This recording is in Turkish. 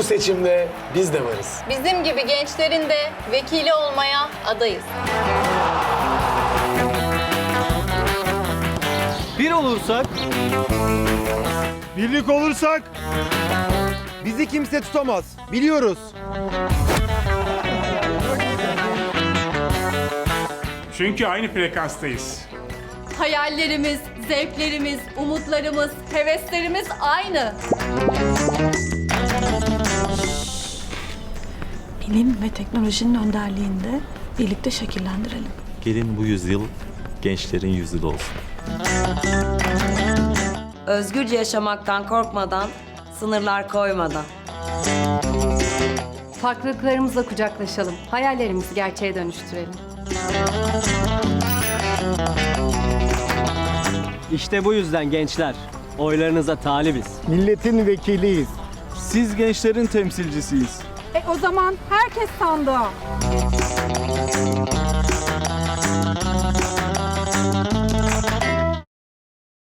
Bu seçimde biz de varız. Bizim gibi gençlerin de vekili olmaya adayız. Bir olursak Birlik olursak Bizi kimse tutamaz. Biliyoruz. çünkü aynı frekanstayız. Hayallerimiz, zevklerimiz, umutlarımız, heveslerimiz aynı. Bilim ve teknolojinin önderliğinde birlikte şekillendirelim. Gelin bu yüzyıl gençlerin yüzyılı olsun. Özgürce yaşamaktan korkmadan, sınırlar koymadan. Farklılıklarımızla kucaklaşalım. Hayallerimizi gerçeğe dönüştürelim. işte bu yüzden gençler oylarınıza talibiz. Milletin vekiliyiz. Siz gençlerin temsilcisiyiz. E o zaman herkes sandığa.